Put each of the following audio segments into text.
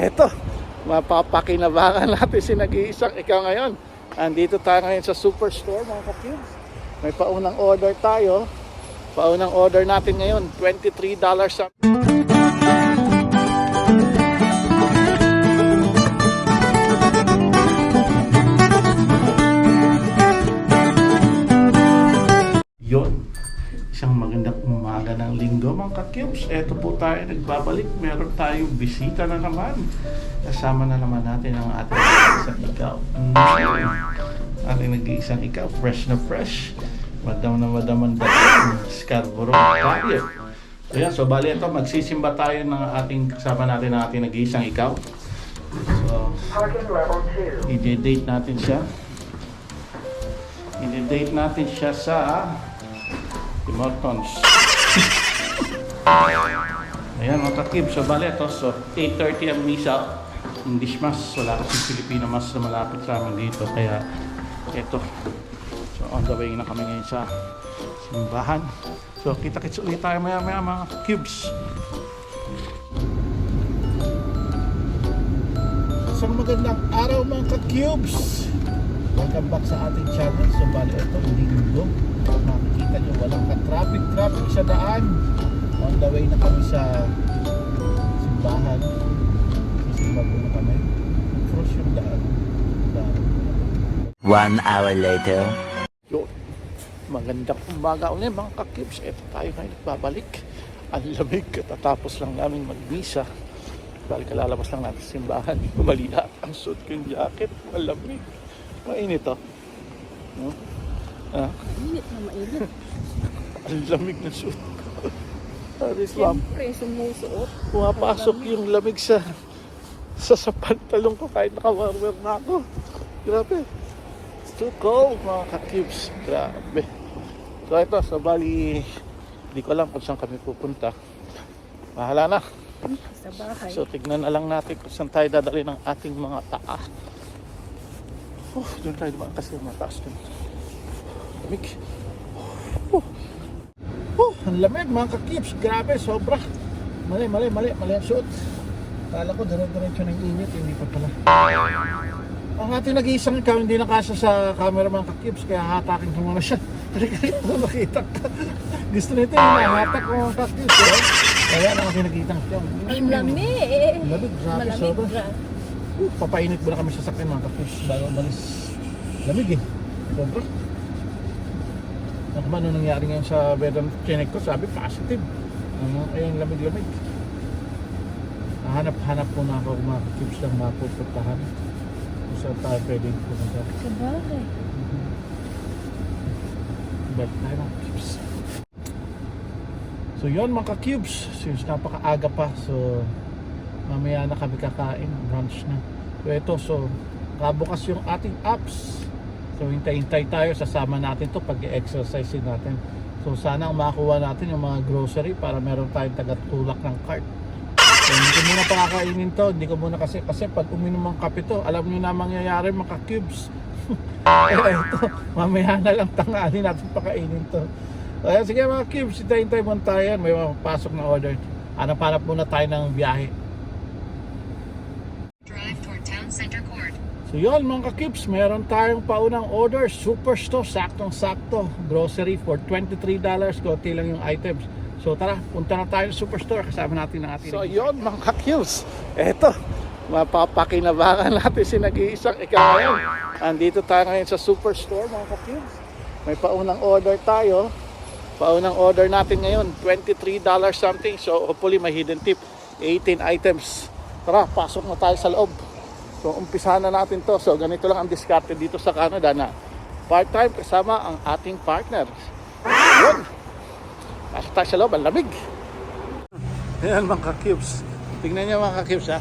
Eto, mapapakinabangan natin si nag-iisang ikaw ngayon. Andito tayo ngayon sa Superstore mga ka-cubes. May paunang order tayo. Paunang order natin ngayon, $23 sa... umaga ng linggo mga ka-cubes. Eto po tayo nagbabalik. Meron tayong bisita na naman. Kasama na naman natin ang ating isang ikaw. Mm. Ating nag-iisang ikaw. Fresh na fresh. Madam na madam ang dating Scarborough tayo. Ayan, so bali ito, magsisimba tayo ng ating kasama natin ang ating nag-iisang ikaw. So, Parking level 2. i-date natin siya. I-date natin siya sa Tim Hortons. Ayan mga kakib, so bali ito, so 8.30 ang misa. English mass, wala kasi Filipino mass na malapit sa amin dito. Kaya ito, so on the way na kami ngayon sa simbahan. So kita-kits ulit tayo maya maya mga cubes. Isang magandang araw mga ka-cubes! Welcome back sa ating channel. So bali ito, linggo. Makikita nyo, walang ka-traffic-traffic sa daan. On the way na kami sa simbahan. Sisimba muna kami. Cross yung daan. daan. One hour later. Yun. Magandang umaga ulit mga ka-cubes. Ito tayo ngayon babalik. Ang lamig. Katatapos lang namin magmisa. Bali kalalabas lang natin sa simbahan. Bumaliha. Ang suit ko yung jacket. Malamig. Mainit oh. No? Ah, Init na mainit. ang lamig ng suit ko. Aris ma'am. Siyempre, sumusuot. Pumapasok yung lamig sa sa sa pantalong ko kahit nakawarwer na ako. Grabe. It's too cold mga ka-cubes. Grabe. So ito, so bali, hindi ko alam kung saan kami pupunta. Bahala na. Sa bahay. So tignan na lang natin kung saan tayo dadali ng ating mga taa. Oh, doon tayo dumaan kasi mataas doon. Lamig. Oh. Oh, ang lamig mga ka-kips. Grabe, sobra. Mali, mali, mali. Mali ang suot. Kala ko dire-diretso ng init. Hindi pa pala. Ang ating nag-iisang ikaw hindi nakasa sa camera mga ka-kips. Kaya hatakin ko muna siya. Halika makita ka. Gusto nito yung nahatak ko mga ka-kips. Eh. Kaya ating nakita siya. Ang lamig. Lamig, grabe, Malamig. sobra. gra- Uh, papainit muna kami sa sakyan mga kapus bago umalis. Lamig eh. Sobra. Ba ano nangyari ngayon sa weather clinic ko? Sabi positive. Ano, ayun lamig-lamig. Hanap-hanap po na ako mga tips lang mapupuntahan. Kung saan tayo pwedeng pumunta. Sa bahay. Balik tayo mga cubes. So yun mga cubes since napakaaga pa so mamaya na kami kakain, brunch na. So ito, so kabukas yung ating apps. So hintay-hintay tayo, sasama natin to pag exercise natin. So sana makuha natin yung mga grocery para meron tayong tagatulak ng cart. So hindi ko muna pakakainin to, hindi ko muna kasi, kasi pag uminom ng kape to, alam nyo na mangyayari mga cubes. Kaya ito, mamaya na lang tangali natin pakainin to. Kaya sige mga cubes, hintay-hintay muna tayo. May mapasok na order. Hanap-hanap muna tayo ng biyahe. Center Court. So yun mga ka-cubes, meron tayong paunang order. Superstore, saktong-sakto. Grocery for $23. Kunti lang yung items. So tara, punta na tayo sa Superstore. Kasama natin ang ating... So yun mga ka-cubes, eto. Mapapakinabangan natin si nag-iisang ikaw ngayon. Andito tayo ngayon sa Superstore mga ka-cubes. May paunang order tayo. Paunang order natin ngayon, $23 something. So hopefully may hidden tip. 18 items. Tara, pasok na tayo sa loob. So umpisahan na natin to. So ganito lang ang diskarte dito sa Canada na part-time kasama ang ating partner. Yun. Pasok tayo sa loob, ang lamig. Ayan mga ka-cubes. Tingnan niyo mga ka-cubes ha.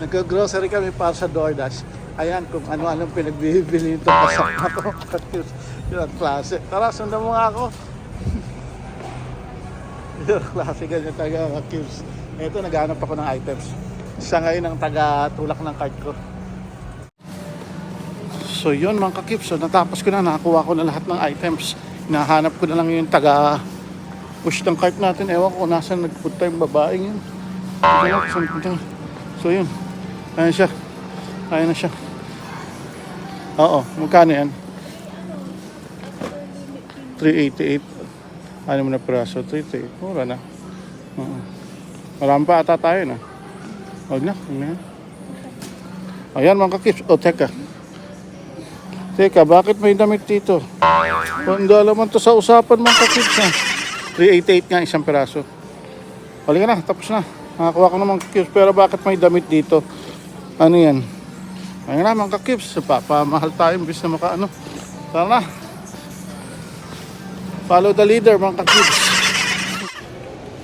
Nag-grocery kami para sa DoorDash. Ayan kung ano-anong pinagbibili nito pasak na to mga ka-cubes. Yun ang klase. Tara, sundan mo nga ako. Yun ang klase ganyan talaga mga cubes. Ito, naghanap ako ng items. Siya ngayon ang taga-tulak ng card ko. So yun mga kakip, so natapos ko na, nakakuha ko na lahat ng items. Hinahanap ko na lang yung taga push ng cart natin. Ewan ko kung nasa nagpunta yung babaeng yun. Punta. So yun. Ayan siya. Ayan na siya. Oo, magkano yan? 388. Ano mo na piraso? 388. Mura na. Oo. Marami pa ata tayo na. Huwag na. Huwag na yan. Ayan mga kakips. O, teka. Teka, bakit may damit dito? Hindi alaman to sa usapan mga kakips ha. 388 nga isang piraso. Halika na, tapos na. Nakakuha ko naman kakips. Pero bakit may damit dito? Ano yan? Ayun na mga kakips. Papamahal tayo. Imbis na maka ano. Tara na. Follow the leader mga kakips.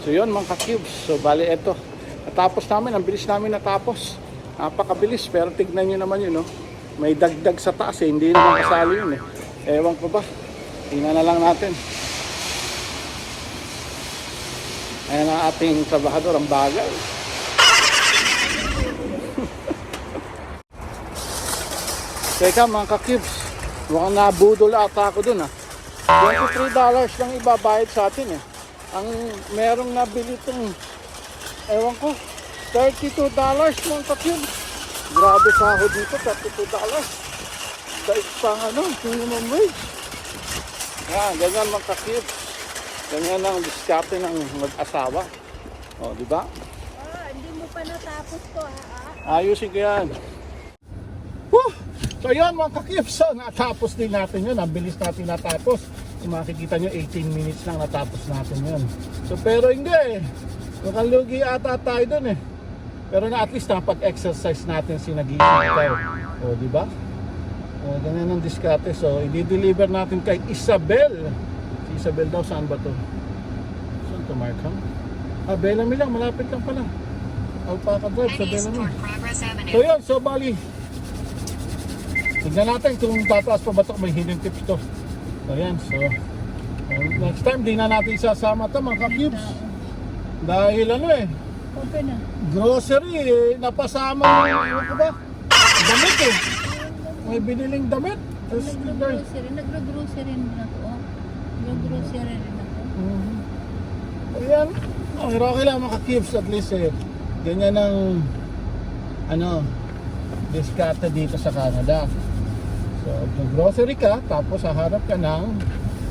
So yun mga ka-cubes. So bali eto. Natapos namin. Ang bilis namin natapos. Napakabilis. Pero tignan nyo naman yun. No? May dagdag sa taas eh. Hindi naman kasali yun eh. Ewan ko ba. Tingnan na lang natin. Ayan ang ating trabahador. Ang bagal. Teka mga ka-cubes. Mukhang nabudol ata ako dun ah. $23 lang ibabayad sa atin eh. Ang merong nabili itong, ewan ko, $32 mga ka-cubes. Grabe sahod dito, $32. Dahil pang ano, minimum wage. Yan, ganyan mga ka-cubes. Ganyan ang diskarte ng mag-asawa. O, di ba? Ah, hindi mo pa natapos to ha. ah. Ayusin ko yan. Whew! So yun mga kakip, so natapos din natin yun. Ang bilis natin natapos. Kung makikita nyo, 18 minutes lang natapos natin yun. So pero hindi eh. Mukhang lugi ata tayo dun eh. Pero na at least napag-exercise natin si nag-iisip O, di ba? O, ganyan ang diskarte. So, i-deliver natin kay Isabel. Si Isabel daw, saan ba to? Saan to, Markham? Ah, Bellamy lang. Malapit lang pala. Alpaca Drive sa Bellamy. So yun, so bali. Tignan natin kung tataas pa ba ito, may hidden tips to. So yan, so. um, next time, di na natin isasama ito mga ka-cubes. Dahil ano eh, Okay na. grocery eh, napasama ano ba? Damit eh. May biniling damit. Tapos, Nagro-grocery. Nagro-grocery rin ako. oh. Nagro-grocery rin ako. Mhm. Ayan. Oh, pero okay lang mga cubes at least eh. Ganyan ang ano, diskarte dito sa Canada. So, kung grocery ka, tapos haharap ka ng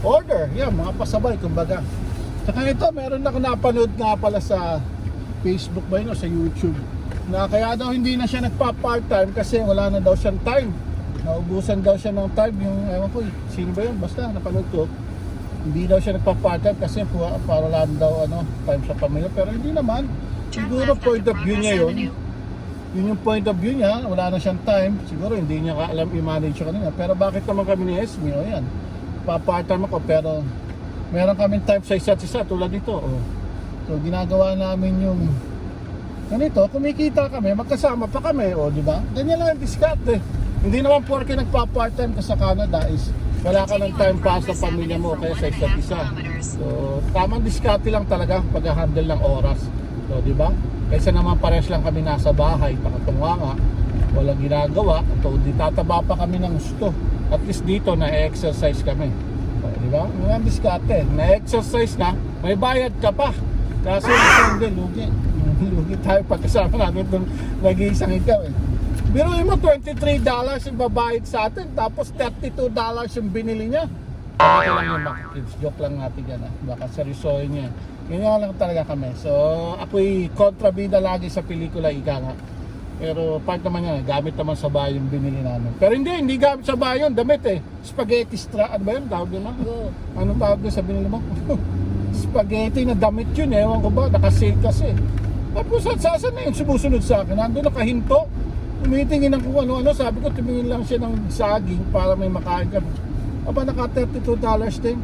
order. Yan, mga pasabay, kumbaga. Saka ito, meron ako napanood nga pala sa Facebook ba yun o sa YouTube na kaya daw hindi na siya nagpa-part-time kasi wala na daw siyang time. Naubusan daw siya ng time yung, ewan ko, sino ba yun? Basta, napanood ko hindi daw siya nagpa-part-time kasi para, lang daw ano, time sa pamilya. Pero hindi naman. Siguro point of view niya yun. Avenue. Yun yung point of view niya. Wala na siyang time. Siguro hindi niya ka alam i-manage yung kanina. Pero bakit naman kami ni Esme? O yan. Pa-part-time ako pero meron kami time sa isa't isa tulad nito. O. So ginagawa namin yung ganito, kumikita kami, magkasama pa kami, o di ba? Ganyan lang ang diskarte. Hindi naman porke nagpa-part-time ka sa Canada is wala ka ng time para sa pamilya mo kaya sa isa't isa. So, tamang diskarte lang talaga pag-handle ng oras. So, di ba? Kaysa naman pares lang kami nasa bahay, pakatunga nga, walang ginagawa, so di tataba pa kami ng gusto. At least dito na-exercise kami. Ba? Yung ang diskarte, na-exercise na, may bayad ka pa. Kasi hindi, lugi. lugi tayo pagkasama natin itong nag-iisang ikaw eh. Pero mo, $23 yung babayad sa atin, tapos $32 yung binili niya. Okay lang yung mga kids. Joke lang natin yan. ah. Baka seryosohin niya. Ganyan lang talaga kami. So, ako'y kontrabida lagi sa pelikula, ika nga. Pero part naman yan, gamit naman sa bahay yung binili namin. Pero hindi, hindi gamit sa bahay yun. Damit eh. Spaghetti stra... Ano ba yun? Tawag yun ah? Go. Anong tawag doon sa binili mo? Spaghetti na damit yun. Ewan ko ba, nakasale kasi. Tapos saan na yun sumusunod sa akin? Nandun nakahinto. Tumitingin ng kung ano-ano. Sabi ko, tumingin lang siya ng saging para may makain ka. Aba, naka $32 din.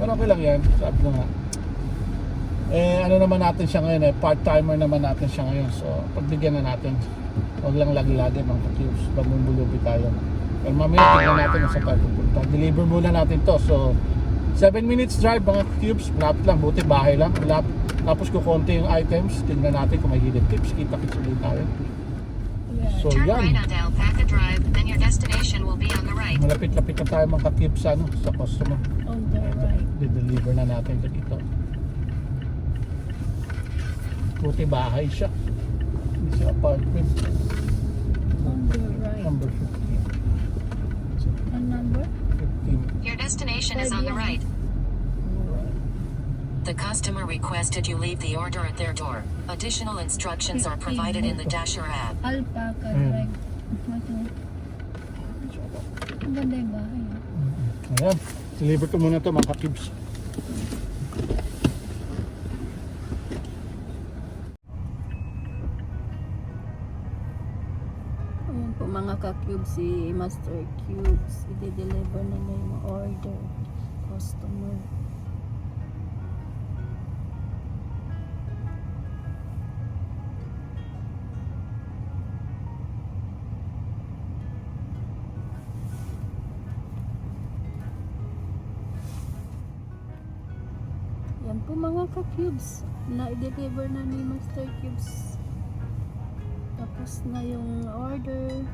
Pero okay lang yan. Sabi ko nga. Eh, ano naman natin siya ngayon eh. Part-timer naman natin siya ngayon. So, pagbigyan na natin. Huwag lang lagi-lagi mga ka-cubes. Pagmumulubi tayo. Pero mamaya, tingnan natin kung saan tayo pupunta. Deliver muna natin to. So, 7 minutes drive mga cubes. Malapit lang. Buti bahay lang. Malapit. Tapos kukonti yung items. Tingnan natin kung may hidden tips. Kita-kits ulit tayo. Yeah. So, Turn yan. right onto Alpaca Drive, then your destination will be on the right. Malapit-lapit na tayo mga ka-cubes ano, sa customer. On the right. I-deliver na natin ito dito. Buti bahay siya. BC apartment. On the right. Number 15. Ang number? 15. Your destination is on the right. The customer requested you leave the order at their door. Additional instructions are provided in the Dasher app. Alpaca. Ito. Ang ganda yung bahay. ah. Ayan. Deliver ko muna to mga kibs. Ka-cube si Master Cubes. I-deliver nila yung order. Customer. Yan po mga ka-cubes. Na-deliver na ni Master Cubes. Tapos na yung order.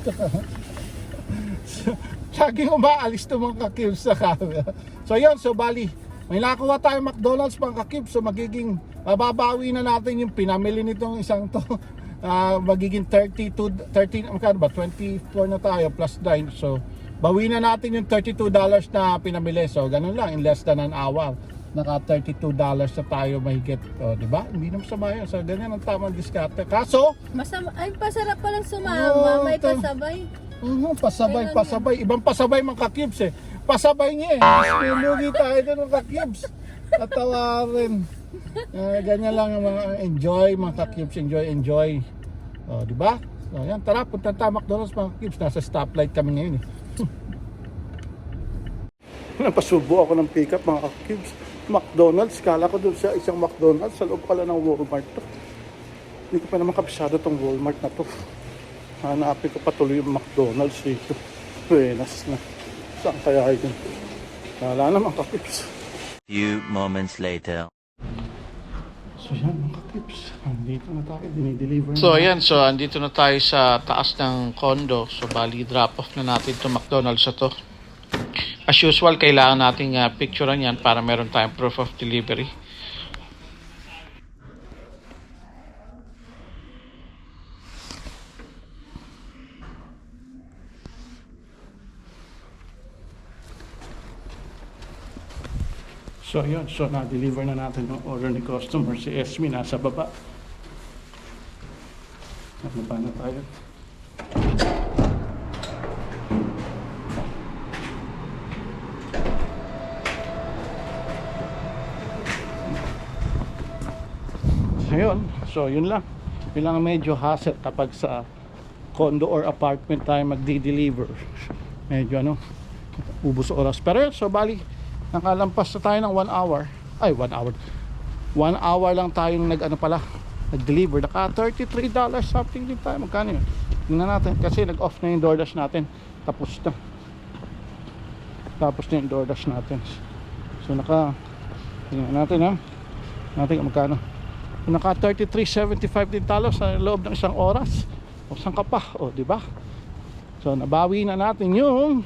Laging umaalis to mga ka-cubes sa camera. So yun, so bali, may nakuha tayo McDonald's mga ka-cubes. So magiging, mababawi na natin yung pinamili nitong isang to. Ah, magiging 32, 13, magkano ba? 24 na tayo plus 9. So, bawi na natin yung 32 dollars na pinamili. So, ganun lang, in less than an hour. Naka 32 dollars na tayo mahigit. O, di ba? Hindi naman sama yun. So, ganyan ang tamang diskarte. Kaso, Masama, ay pasarap palang sumama. Oo, May ito. pasabay. Mhm, pasabay, Kailan pasabay. Ibang pasabay mga ka-cubes eh. Pasabay niya eh. Lulugi tayo doon mga ka-cubes. Tatawarin. Eh, ganyan lang yung mga enjoy mga ka-cubes. Enjoy, enjoy. O, di ba? So, yan. Tara, punta tayo McDonald's mga ka-cubes. Nasa stoplight kami ngayon eh. Napasubo ako ng pickup mga ka-cubes. McDonald's. Kala ko doon sa isang McDonald's. Sa loob pala ng Walmart to. Hindi ko pa naman kabisado tong Walmart na to. Hanapin ko patuloy yung McDonald's dito. Buenas na. Saan kaya yun? Wala naman kapips. Few moments later. So yan mga kapips. Andito na tayo. Dinideliver na. So ayan. So andito na tayo sa taas ng condo. So bali drop off na natin to McDonald's na to. As usual, kailangan nating uh, picturean yan para meron tayong proof of delivery. So yun, so na-deliver na natin yung order ni customer. Si Esme nasa baba. Nababa na tayo. So yun, so yun lang. Yun lang ang medyo hassle kapag sa condo or apartment tayo magdi-deliver. Medyo ano, ubos oras. Pero so bali, nakalampas na tayo ng 1 hour. Ay, 1 hour. 1 hour lang tayong nag ano pala, nag-deliver. Naka 33 dollars something din tayo. Magkano yun? Tingnan natin kasi nag-off na yung DoorDash natin. Tapos na. Tapos na yung DoorDash natin. So naka tingnan natin ha. Natin kung magkano. Naka 33.75 din talo sa loob ng isang oras. O saan ka? O, di ba? So nabawi na natin yung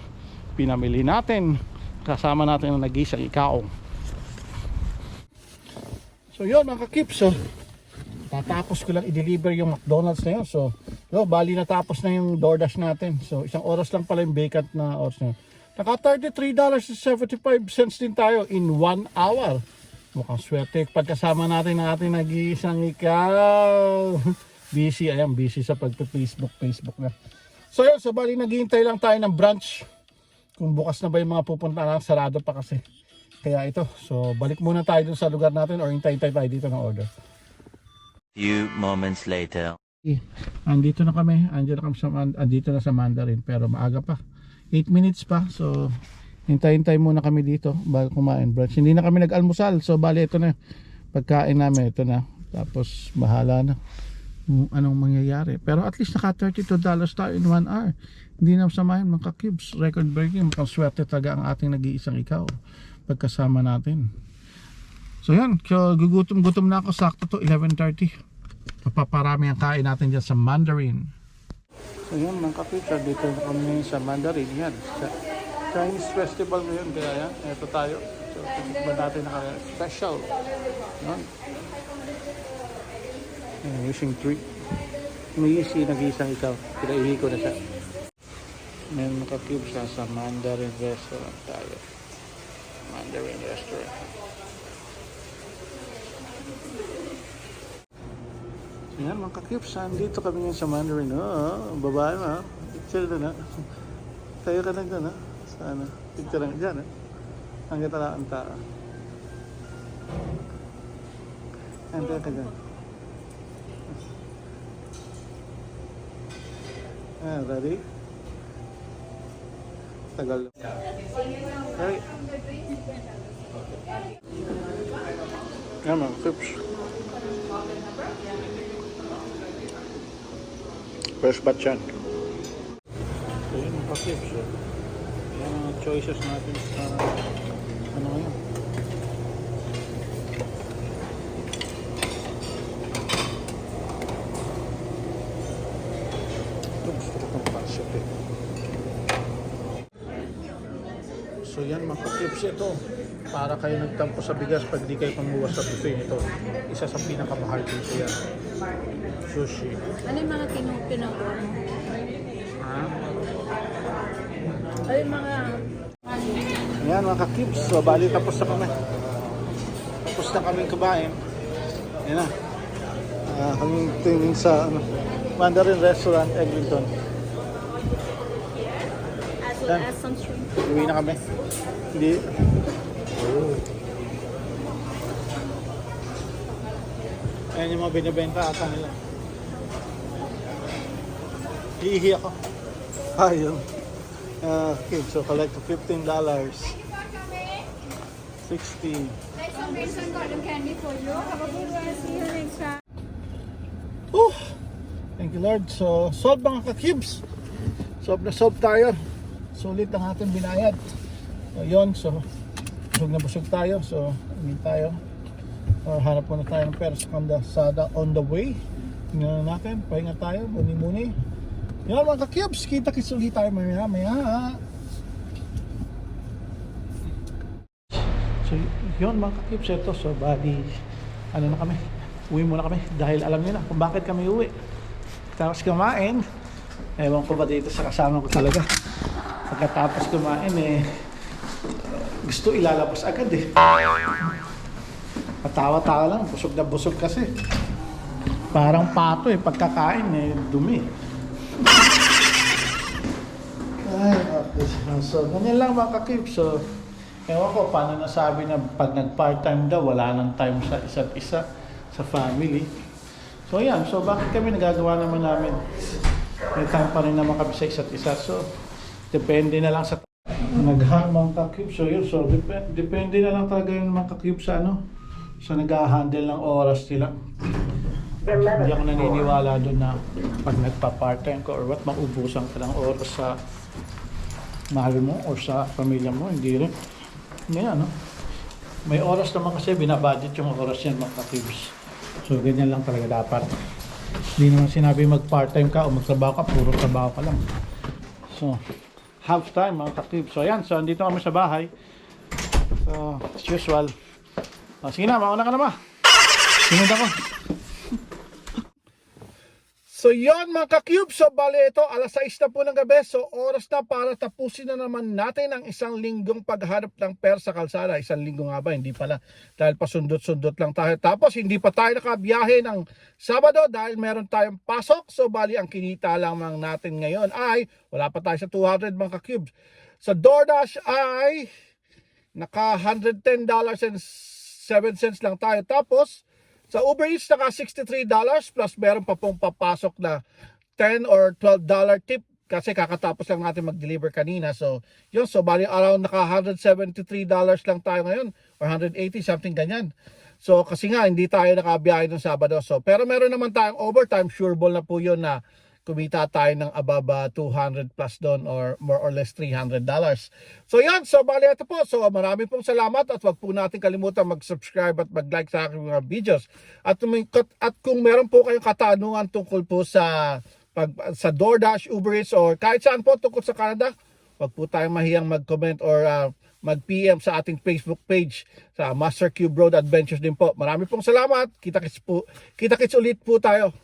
pinamili natin kasama natin ang nag-isang ikaw. So yun mga kakips, so tatapos ko lang i-deliver yung McDonald's na yun. So, yo, bali natapos na yung DoorDash natin. So, isang oras lang pala yung vacant na oras na yun. Naka $33.75 din tayo in 1 hour. Mukhang swerte pagkasama natin ang ating nag-iisang ikaw. busy, ayan, busy sa pagpa-Facebook, Facebook na. So yun, so bali naghihintay lang tayo ng branch kung bukas na ba yung mga pupunta na sarado pa kasi kaya ito so balik muna tayo dun sa lugar natin or hintay tayo dito ng order Few moments later. andito na kami andito na kami sa andito na sa Mandarin pero maaga pa 8 minutes pa so hintay-hintay muna kami dito bago kumain. Brunch. Hindi na kami nag-almusal. So bali ito na. Pagkain namin ito na. Tapos bahala na. Kung anong mangyayari. Pero at least naka 32 dollars tayo in 1 hour. Hindi na samahin mga cubes record breaking. Mukhang swerte talaga ang ating nag-iisang ikaw. Pagkasama natin. So yan so gugutom-gutom na ako. Sakto to 11.30 Napaparami ang kain natin dyan sa Mandarin. So yan mga kapitsa, dito kami sa Mandarin. Yan, sa Chinese festival ngayon. Kaya yan, ito tayo. So, titikman natin na special. Yan. Yan, using tree. May isi, nag-iisang ikaw. Pinaihi ko na siya. Ngayon mga cubes sa Mandarin restaurant tayo. Mandarin restaurant. Yan mga cubes, dito kami ngayon sa Mandarin. Oo, oh, babae mo. Picture na na. Tayo ka na dyan ha. Sana. Picture na dyan ha. Hanggang tala ang tao. Hanggang ka dyan. Ah, ready? Tagal. Okay. Yan mga tips. First batch yan. So yun mga tips. Oh. Yan ang choices natin sa ano ngayon. Ito gusto ko itong eh. So yan mga tips ito. Para kayo nagtampo sa bigas pag di kayo pamuwas sa buffet ito. Isa sa pinakamahal dito yan. Sushi. Ano yung mga kinu kinukuha mo? Ha? Yung mga... Yan mga kakibs. So bali tapos na kami. Tapos na kami kumain. Yan na. Uh, kami tingin sa ano, Mandarin Restaurant, Eglinton. As Yan. as some shrimp. Uwi na kami. Hindi. Ayan yung mga binibenta ata nila. Hihi ako. Ayun. Uh, okay, so collect $15. 60. Some recent cotton candy for you. Have a good one. See you next. Oh, thank you Lord. So, solve mga ka-cubes. Solve na solve tayo. Sulit ang ating binayad. So, yun. So, busog na busog tayo. So, umin tayo. Or hanap muna tayo ng pera sa kandasada on the way. Tingnan na natin. Pahinga tayo. Muni-muni. Yan mga ka-cubes. Kita-kits tayo maya maya. So, yun mga ka-cubes. Ito. So, bali, ano na kami. Uwi muna kami dahil alam niyo na kung bakit kami uwi. Tapos kumain, ewan ko ba dito sa kasama ko talaga. Pagkatapos kumain eh, gusto ilalabas agad eh. Patawa-tawa lang, busog na busog kasi. Parang pato eh, pagkakain eh, dumi. Ay, okay. So, ganyan lang mga kakip. So, ewan ko paano nasabi na pag nag-part-time daw, wala nang time sa isa't isa, sa family. So, ayan. So, bakit kami nagagawa naman namin? May time pa rin naman kami sa isa't isa. So, depende na lang sa nag-hang mga kakip. So, yun. So, dep- depende na lang talaga yung mga kakip sa ano, sa nag-handle ng oras nila. Hindi ako naniniwala doon na pag nagpa-part-time ka or what, maubusan ka ng oras sa mahal mo or sa pamilya mo. Hindi rin. Hindi ano. May oras naman kasi binabudget yung oras yan mga kakibs. So ganyan lang talaga dapat. Hindi naman sinabi mag part-time ka o magtrabaho ka, puro trabaho ka lang. So, half time mga kakibs. So ayan, so andito kami sa bahay. So, as usual. O, sige na, mauna ka na ba? Sunod ako. So yon mga ka-cube, so bali ito, alas 6 na po ng gabi, so oras na para tapusin na naman natin ang isang linggong paghanap ng per sa kalsada. Isang linggo nga ba? Hindi pala, dahil pasundot-sundot lang tayo. Tapos hindi pa tayo nakabiyahe ng Sabado dahil meron tayong pasok. So bali ang kinita lamang natin ngayon ay, wala pa tayo sa 200 mga ka-cubes. Sa DoorDash ay naka $110 and 7 cents lang tayo. Tapos, sa Uber Eats, naka $63 plus meron pa pong papasok na 10 or 12 dollar tip kasi kakatapos lang natin mag-deliver kanina. So, yun. So, bali around naka $173 lang tayo ngayon or 180 something ganyan. So, kasi nga, hindi tayo nakabiyahe ng Sabado. So, pero meron naman tayong overtime. Sure ball na po yun na kumita tayo ng ah, 200 plus doon or more or less 300 dollars. So yan, so bali ito po. So marami pong salamat at wag po natin kalimutan mag-subscribe at mag-like sa aking mga videos. At, at kung meron po kayong katanungan tungkol po sa pag, sa DoorDash, Uber Eats or kahit saan po tungkol sa Canada, wag po tayong mahiyang mag-comment or ah, mag-PM sa ating Facebook page sa Master Cube Road Adventures din po. Marami pong salamat. Kita-kits po. Kita-kits ulit po tayo.